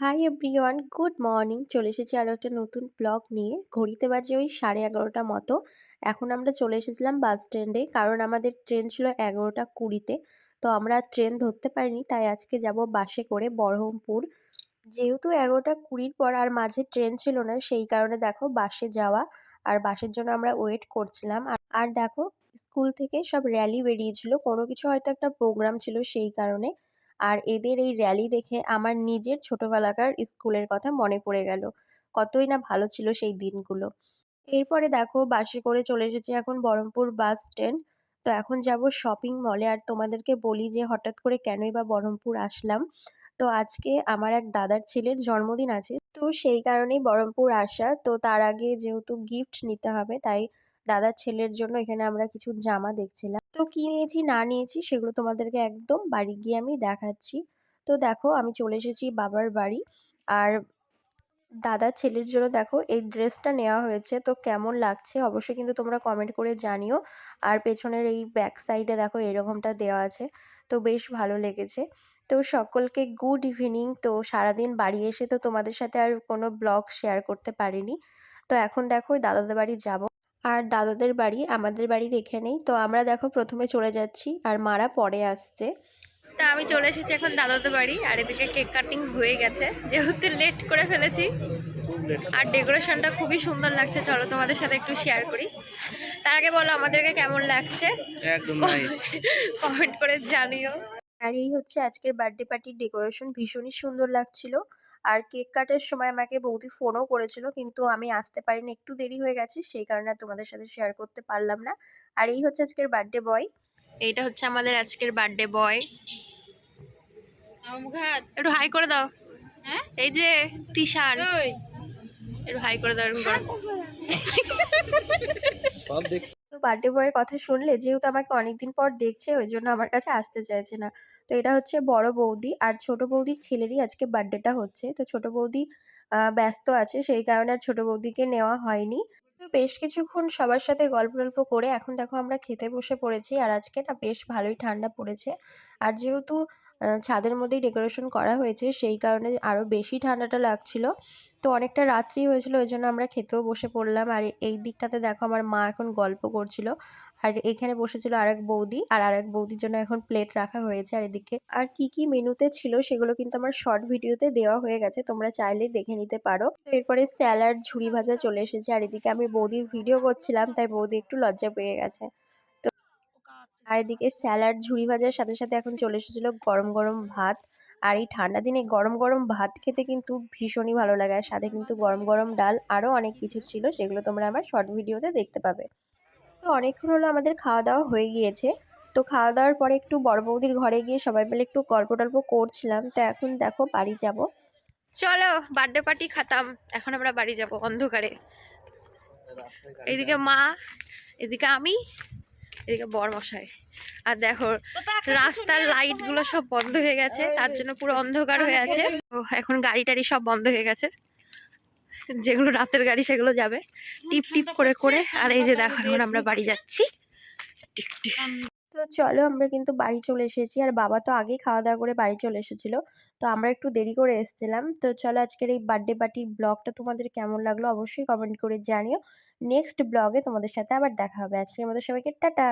Hi everyone good morning চলে এসেছি আরও একটা নতুন ব্লগ নিয়ে। ঘড়িতে বাজে ওই সাড়ে এগারোটা মতো। এখন আমরা চলে এসেছিলাম বাস স্ট্যান্ডে কারণ আমাদের ট্রেন ছিল এগারোটা কুড়িতে। তো আমরা ট্রেন ধরতে পারিনি, তাই আজকে যাব বাসে করে বহরমপুর। যেহেতু এগারোটা কুড়ির পর আর মাঝে ট্রেন ছিল না, সেই কারণে দেখো বাসে যাওয়া। আর বাসের জন্য আমরা ওয়েট করছিলাম। আর দেখো স্কুল থেকে সব র্যালি বেরিয়েছিল। কোনো কিছু হয়তো একটা প্রোগ্রাম ছিল সেই কারণে। আর এদের এই র্যালি দেখে আমার নিজের ছোটবেলাকার স্কুলের কথা মনে পড়ে গেল। কতই না ভালো ছিল সেই দিনগুলো। এরপরে দেখো, বাসে করে চলে এসেছি এখন বহরমপুর বাস স্ট্যান্ড তো এখন যাব শপিং মলে আর তোমাদেরকে বলি যে, হঠাৎ করে কেনই বা বহরমপুর আসলাম। তো আজকে আমার এক দাদার ছেলের জন্মদিন আছে। তো সেই কারণেই বহরমপুর আসা। তো তার আগে যেহেতু গিফট নিতে হবে, তাই দাদার ছেলের জন্য এখানে আমরা কিছু জামা দেখছিলাম। তো কি নিয়েছি, না নিয়েছি সেগুলো তোমাদেরকে একদম বাড়ি গিয়ে আমি দেখাচ্ছি। তো দেখো আমি চলে এসেছি বাবার বাড়ি। আর দাদার ছেলের জন্য দেখো এই ড্রেসটা নেওয়া হয়েছে। তো কেমন লাগছে অবশ্যই কিন্তু তোমরা কমেন্ট করে জানিও। আর পেছনের এই ব্যাক সাইডে দেখো এরকমটা দেওয়া আছে। তো বেশ ভালো লেগেছে। তো সকলকে গুড ইভিনিং তো সারাদিন বাড়ি এসে তো তোমাদের সাথে আর কোনো ব্লগ শেয়ার করতে পারিনি। তো এখন দেখো দাদাদের বাড়ি যাব। আর দাদাদের বাড়ি আমাদের বাড়ির এখানেই। তো আমরা দেখো প্রথমে চলে যাচ্ছি আর মারা পরে আসছে। তা আমি চলে এসেছি এখন দাদাদের বাড়ি আর এদিকে কেক কাটিং হয়ে গেছে। যেহেতু লেট করে ফেলেছি। আর ডেকোরেশনটা খুবই সুন্দর লাগছে। চলো তোমাদের সাথে একটু শেয়ার করি। তার আগে বলো আমাদেরকে কেমন লাগছে? একদম নাইস কমেন্ট করে জানিও। আর এই হচ্ছে আজকের বার্থডে পার্টির ডেকোরেশন ভীষণই সুন্দর লাগছিল। আর কেক কাটার সময় আমাকে বৌদি ফোনও করেছিল কিন্তু আমি আসতে পারিনি একটু দেরি হয়ে গেছে সেই কারণে তোমাদের সাথে শেয়ার করতে পারলাম না। আর এই হচ্ছে আজকের বার্থডে বয় এইটা হচ্ছে আমাদের আজকের বার্থডে বয় একটু হাই করে দাও। হ্যাঁ? এই যে তিশান। একটু হাই করে দাও এরকম সব দেখ বার্থডে বয়ের কথা শুনলে যেহেতু আমাকে অনেকদিন পর দেখছে, ওই জন্য আমার কাছে আসতে চাইছে না। তো এটা হচ্ছে বড় বৌদি আর ছোট বৌদির ছেলেরই আজকে বার্থডেটা হচ্ছে। তো ছোট বৌদি ব্যস্ত আছে, সেই কারণে আর ছোট বৌদিকে নেওয়া হয়নি। তো বেশ কিছুক্ষণ সবার সাথে গল্প টল্প করে এখন দেখো আমরা খেতে বসে পড়েছি আর আজকে না বেশ ভালোই ঠান্ডা পড়েছে। আর যেহেতু ছাদের মধ্যেই ডেকোরেশন করা হয়েছে, সেই কারণে আরও বেশি ঠান্ডাটা লাগছিল। তো অনেকটা রাত্রি হয়েছিল, ওই জন্য আমরা খেতেও বসে পড়লাম। আর এই দিকটাতে দেখো আমার মা এখন গল্প করছিল। আর এখানে বসেছিল আরেক বৌদি, আর আরেক বৌদির জন্য এখন প্লেট রাখা হয়েছে আর এদিকে। আর কি কি মেনুতে ছিল সেগুলো কিন্তু আমার শর্ট ভিডিওতে দেওয়া হয়ে গেছে, তোমরা চাইলে দেখে নিতে পারো। এরপরে স্যালাড ঝুড়ি ভাজা চলে এসেছে আর এদিকে আমি বৌদির ভিডিও করছিলাম, তাই বৌদি একটু লজ্জা পেয়ে গেছে। তো আর এদিকে স্যালাড ঝুড়ি ভাজার সাথে সাথে এখন চলে এসেছিল গরম গরম ভাত। আর এই ঠান্ডা দিনে গরম গরম ভাত খেতে কিন্তু ভীষণই ভালো লাগে। আর সাথে কিন্তু গরম গরম ডাল আরও অনেক কিছু ছিল সেগুলো তোমরা আমার শর্ট ভিডিওতে দেখতে পাবে। তো অনেকক্ষণ হলো আমাদের খাওয়া দাওয়া হয়ে গিয়েছে। তো খাওয়া দাওয়ার পরে একটু বড় বৌদির ঘরে গিয়ে সবাই মিলে একটু গল্প টল্প করছিলাম। তো এখন দেখো বাড়ি যাব। চলো বার্থডে পার্টি খাতাম। এখন আমরা বাড়ি যাব অন্ধকারে। এদিকে মা এদিকে আমি। এদিকে বর বরমশাই আর দেখো রাস্তার লাইটগুলো সব বন্ধ হয়ে গেছে তার জন্য পুরো অন্ধকার হয়ে আছে। তো এখন গাড়ি টাড়ি সব বন্ধ হয়ে গেছে। যেগুলো রাতের গাড়ি সেগুলো যাবে। টিপ টিপ করে করে। আর এই যে দেখো এখন আমরা বাড়ি যাচ্ছি। টিক টিক। তো চলো আমরা কিন্তু বাড়ি চলে এসেছি। আর বাবা তো আগেই খাওয়া দাওয়া করে বাড়ি চলে এসেছিল। তো আমরা একটু দেরি করে এসেছিলাম। তো চলো আজকের এই বার্থডে পার্টির ব্লগটা তোমাদের কেমন লাগল অবশ্যই কমেন্ট করে জানিও। নেক্সট ব্লগে তোমাদের সাথে আবার দেখা হবে। আজকের মতো সবাইকে টাটা!